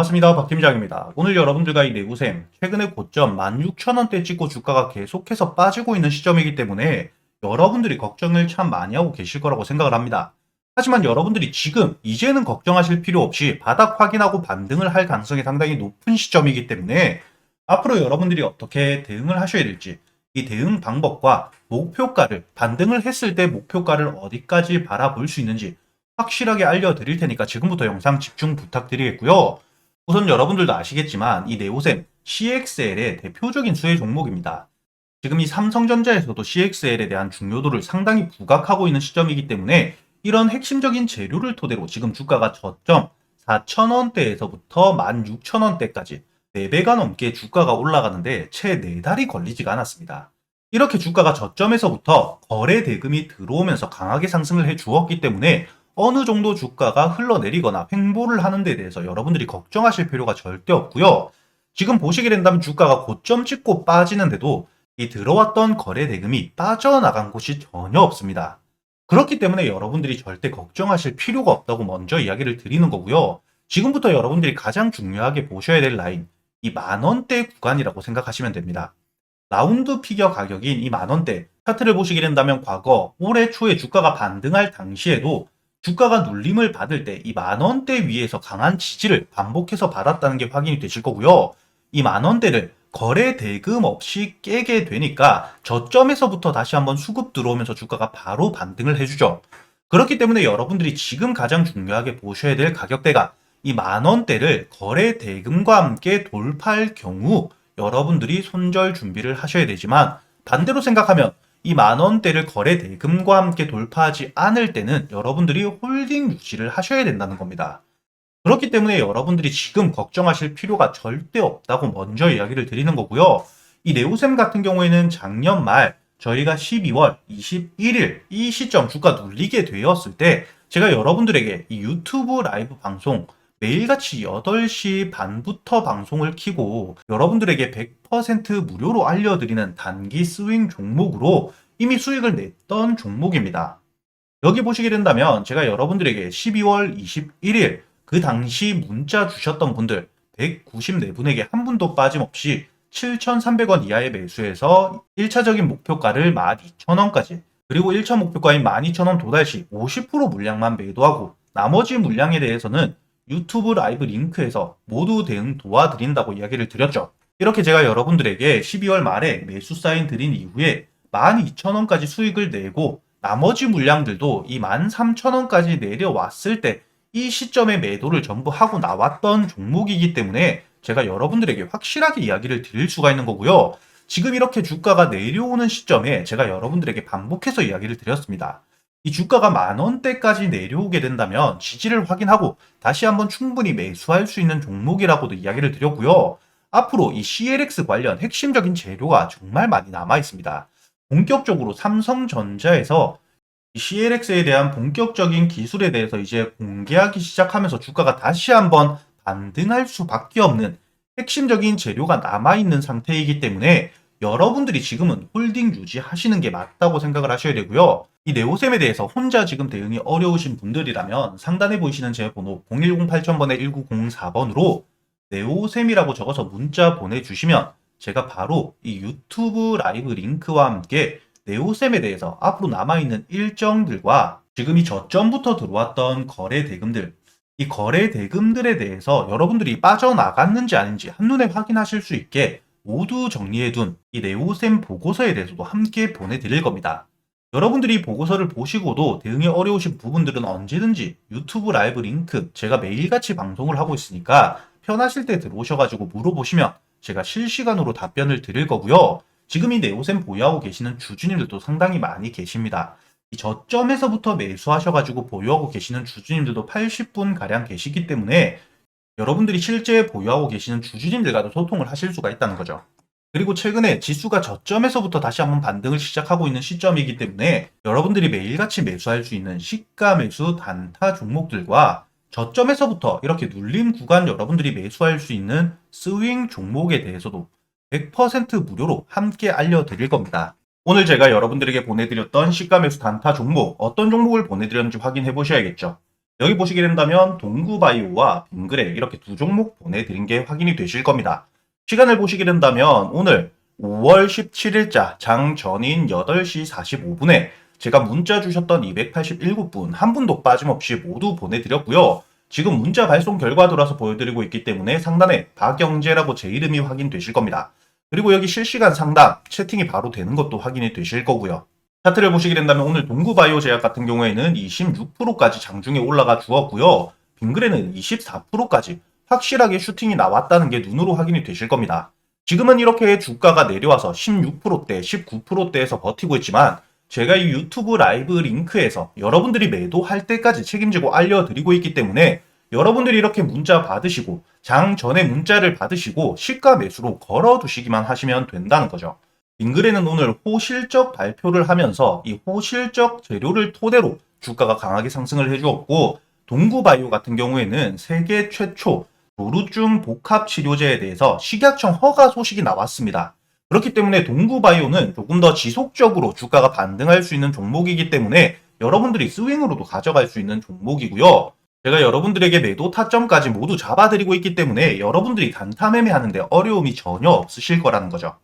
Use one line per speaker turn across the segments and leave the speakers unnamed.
반갑습니다. 박 팀장입니다. 오늘 여러분들과 이 내구셈, 최근에 고점 16,000원대 찍고 주가가 계속해서 빠지고 있는 시점이기 때문에 여러분들이 걱정을 참 많이 하고 계실 거라고 생각을 합니다. 하지만 여러분들이 지금 이제는 걱정하실 필요 없이 바닥 확인하고 반등을 할 가능성이 상당히 높은 시점이기 때문에 앞으로 여러분들이 어떻게 대응을 하셔야 될지 이 대응 방법과 목표가를 반등을 했을 때 목표가를 어디까지 바라볼 수 있는지 확실하게 알려드릴 테니까 지금부터 영상 집중 부탁드리겠고요. 우선 여러분들도 아시겠지만 이 네오셈 CXL의 대표적인 수혜 종목입니다. 지금 이 삼성전자에서도 CXL에 대한 중요도를 상당히 부각하고 있는 시점이기 때문에 이런 핵심적인 재료를 토대로 지금 주가가 저점 4,000원대에서부터 16,000원대까지 4배가 넘게 주가가 올라가는데 채 4달이 걸리지가 않았습니다. 이렇게 주가가 저점에서부터 거래 대금이 들어오면서 강하게 상승을 해 주었기 때문에 어느 정도 주가가 흘러내리거나 횡보를 하는 데 대해서 여러분들이 걱정하실 필요가 절대 없고요. 지금 보시게 된다면 주가가 고점 찍고 빠지는데도 이 들어왔던 거래 대금이 빠져나간 곳이 전혀 없습니다. 그렇기 때문에 여러분들이 절대 걱정하실 필요가 없다고 먼저 이야기를 드리는 거고요. 지금부터 여러분들이 가장 중요하게 보셔야 될 라인, 이 만원대 구간이라고 생각하시면 됩니다. 라운드 피겨 가격인 이 만원대, 차트를 보시게 된다면 과거 올해 초에 주가가 반등할 당시에도 주가가 눌림을 받을 때 이 만원대 위에서 강한 지지를 반복해서 받았다는 게 확인이 되실 거고요. 이 만원대를 거래 대금 없이 깨게 되니까 저점에서부터 다시 한번 수급 들어오면서 주가가 바로 반등을 해주죠. 그렇기 때문에 여러분들이 지금 가장 중요하게 보셔야 될 가격대가 이 만원대를 거래 대금과 함께 돌파할 경우 여러분들이 손절 준비를 하셔야 되지만 반대로 생각하면 이 만원대를 거래 대금과 함께 돌파하지 않을 때는 여러분들이 홀딩 유지를 하셔야 된다는 겁니다. 그렇기 때문에 여러분들이 지금 걱정하실 필요가 절대 없다고 먼저 이야기를 드리는 거고요. 이 네오셈 같은 경우에는 작년 말 저희가 12월 21일 이 시점 주가 눌리게 되었을 때 제가 여러분들에게 이 유튜브 라이브 방송 매일같이 8시 반부터 방송을 키고 여러분들에게 100% 무료로 알려드리는 단기 스윙 종목으로 이미 수익을 냈던 종목입니다. 여기 보시게 된다면 제가 여러분들에게 12월 21일 그 당시 문자 주셨던 분들 194분에게 한 분도 빠짐없이 7,300원 이하의 매수해서 1차적인 목표가를 12,000원까지 그리고 1차 목표가인 12,000원 도달 시 50% 물량만 매도하고 나머지 물량에 대해서는 유튜브 라이브 링크에서 모두 대응 도와드린다고 이야기를 드렸죠. 이렇게 제가 여러분들에게 12월 말에 매수 사인 드린 이후에 12,000원까지 수익을 내고 나머지 물량들도 이 13,000원까지 내려왔을 때 이 시점에 매도를 전부 하고 나왔던 종목이기 때문에 제가 여러분들에게 확실하게 이야기를 드릴 수가 있는 거고요. 지금 이렇게 주가가 내려오는 시점에 제가 여러분들에게 반복해서 이야기를 드렸습니다. 이 주가가 만 원대까지 내려오게 된다면 지지를 확인하고 다시 한번 충분히 매수할 수 있는 종목이라고도 이야기를 드렸고요. 앞으로 이 CLX 관련 핵심적인 재료가 정말 많이 남아 있습니다. 본격적으로 삼성전자에서 CLX에 대한 본격적인 기술에 대해서 이제 공개하기 시작하면서 주가가 다시 한번 반등할 수밖에 없는 핵심적인 재료가 남아있는 상태이기 때문에 여러분들이 지금은 홀딩 유지하시는 게 맞다고 생각을 하셔야 되고요. 이 네오셈에 대해서 혼자 지금 대응이 어려우신 분들이라면 상단에 보이시는 제 번호 0108000번에 1904번으로 네오셈이라고 적어서 문자 보내주시면 제가 바로 이 유튜브 라이브 링크와 함께 네오셈에 대해서 앞으로 남아있는 일정들과 지금 이 저점부터 들어왔던 거래 대금들 이 거래 대금들에 대해서 여러분들이 빠져나갔는지 아닌지 한눈에 확인하실 수 있게 모두 정리해둔 이 네오셈 보고서에 대해서도 함께 보내드릴 겁니다. 여러분들이 보고서를 보시고도 대응이 어려우신 부분들은 언제든지 유튜브 라이브 링크 제가 매일같이 방송을 하고 있으니까 편하실 때 들어오셔가지고 물어보시면 제가 실시간으로 답변을 드릴 거고요. 지금 이 네오셈 보유하고 계시는 주주님들도 상당히 많이 계십니다. 이 저점에서부터 매수하셔가지고 보유하고 계시는 주주님들도 80분 가량 계시기 때문에 여러분들이 실제 보유하고 계시는 주주님들과도 소통을 하실 수가 있다는 거죠. 그리고 최근에 지수가 저점에서부터 다시 한번 반등을 시작하고 있는 시점이기 때문에 여러분들이 매일같이 매수할 수 있는 시가 매수 단타 종목들과 저점에서부터 이렇게 눌림 구간 여러분들이 매수할 수 있는 스윙 종목에 대해서도 100% 무료로 함께 알려드릴 겁니다. 오늘 제가 여러분들에게 보내드렸던 시가 매수 단타 종목 어떤 종목을 보내드렸는지 확인해 보셔야겠죠. 여기 보시게 된다면 동구바이오와 빙그레 이렇게 두 종목 보내드린 게 확인이 되실 겁니다. 시간을 보시게 된다면 오늘 5월 17일자 장 전인 8시 45분에 제가 문자 주셨던 287분 한 분도 빠짐없이 모두 보내드렸고요. 지금 문자 발송 결과 돌아서 보여드리고 있기 때문에 상단에 박영재라고 제 이름이 확인되실 겁니다. 그리고 여기 실시간 상담 채팅이 바로 되는 것도 확인이 되실 거고요. 차트를 보시게 된다면 오늘 동구바이오 제약 같은 경우에는 26%까지 장중에 올라가 주었고요. 빙그레는 24%까지 확실하게 슈팅이 나왔다는 게 눈으로 확인이 되실 겁니다. 지금은 이렇게 주가가 내려와서 16%대, 19%대에서 버티고 있지만 제가 이 유튜브 라이브 링크에서 여러분들이 매도할 때까지 책임지고 알려드리고 있기 때문에 여러분들이 이렇게 문자 받으시고 장 전에 문자를 받으시고 시가 매수로 걸어두시기만 하시면 된다는 거죠. 빙그레는 오늘 호실적 발표를 하면서 이 호실적 재료를 토대로 주가가 강하게 상승을 해주었고 동구바이오 같은 경우에는 세계 최초 노루증 복합 치료제에 대해서 식약청 허가 소식이 나왔습니다. 그렇기 때문에 동구바이오는 조금 더 지속적으로 주가가 반등할 수 있는 종목이기 때문에 여러분들이 스윙으로도 가져갈 수 있는 종목이고요. 제가 여러분들에게 매도 타점까지 모두 잡아드리고 있기 때문에 여러분들이 단타 매매하는데 어려움이 전혀 없으실 거라는 거죠.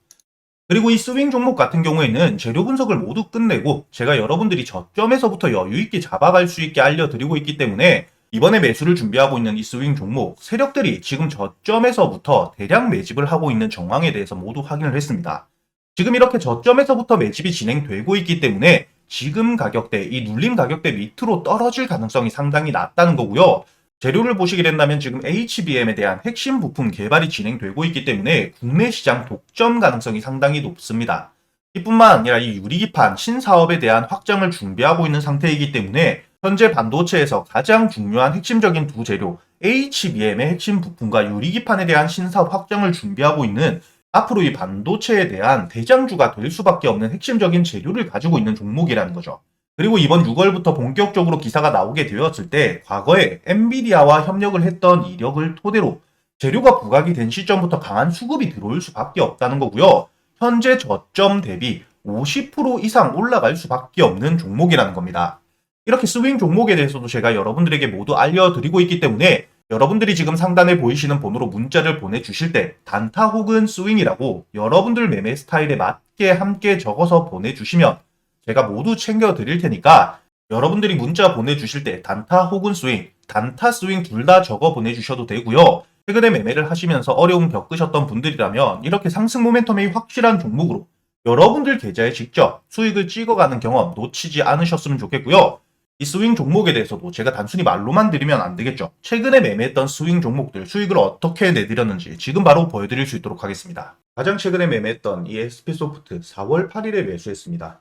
그리고 이 스윙 종목 같은 경우에는 재료 분석을 모두 끝내고 제가 여러분들이 저점에서부터 여유 있게 잡아갈 수 있게 알려드리고 있기 때문에 이번에 매수를 준비하고 있는 이 스윙 종목 세력들이 지금 저점에서부터 대량 매집을 하고 있는 정황에 대해서 모두 확인을 했습니다. 지금 이렇게 저점에서부터 매집이 진행되고 있기 때문에 지금 가격대, 이 눌림 가격대 밑으로 떨어질 가능성이 상당히 낮다는 거고요. 재료를 보시게 된다면 지금 HBM에 대한 핵심 부품 개발이 진행되고 있기 때문에 국내 시장 독점 가능성이 상당히 높습니다. 이뿐만 아니라 이 유리기판 신사업에 대한 확장을 준비하고 있는 상태이기 때문에 현재 반도체에서 가장 중요한 핵심적인 두 재료 HBM의 핵심 부품과 유리기판에 대한 신사업 확장을 준비하고 있는 앞으로 이 반도체에 대한 대장주가 될 수밖에 없는 핵심적인 재료를 가지고 있는 종목이라는 거죠. 그리고 이번 6월부터 본격적으로 기사가 나오게 되었을 때 과거에 엔비디아와 협력을 했던 이력을 토대로 재료가 부각이 된 시점부터 강한 수급이 들어올 수밖에 없다는 거고요. 현재 저점 대비 50% 이상 올라갈 수밖에 없는 종목이라는 겁니다. 이렇게 스윙 종목에 대해서도 제가 여러분들에게 모두 알려드리고 있기 때문에 여러분들이 지금 상단에 보이시는 번호로 문자를 보내주실 때 단타 혹은 스윙이라고 여러분들 매매 스타일에 맞게 함께 적어서 보내주시면 제가 모두 챙겨 드릴 테니까 여러분들이 문자 보내주실 때 단타 혹은 스윙, 단타 스윙 둘 다 적어 보내주셔도 되고요. 최근에 매매를 하시면서 어려움 겪으셨던 분들이라면 이렇게 상승 모멘텀이 확실한 종목으로 여러분들 계좌에 직접 수익을 찍어가는 경험 놓치지 않으셨으면 좋겠고요. 이 스윙 종목에 대해서도 제가 단순히 말로만 드리면 안 되겠죠. 최근에 매매했던 스윙 종목들 수익을 어떻게 내드렸는지 지금 바로 보여드릴 수 있도록 하겠습니다. 가장 최근에 매매했던 이 SP소프트 4월 8일에 매수했습니다.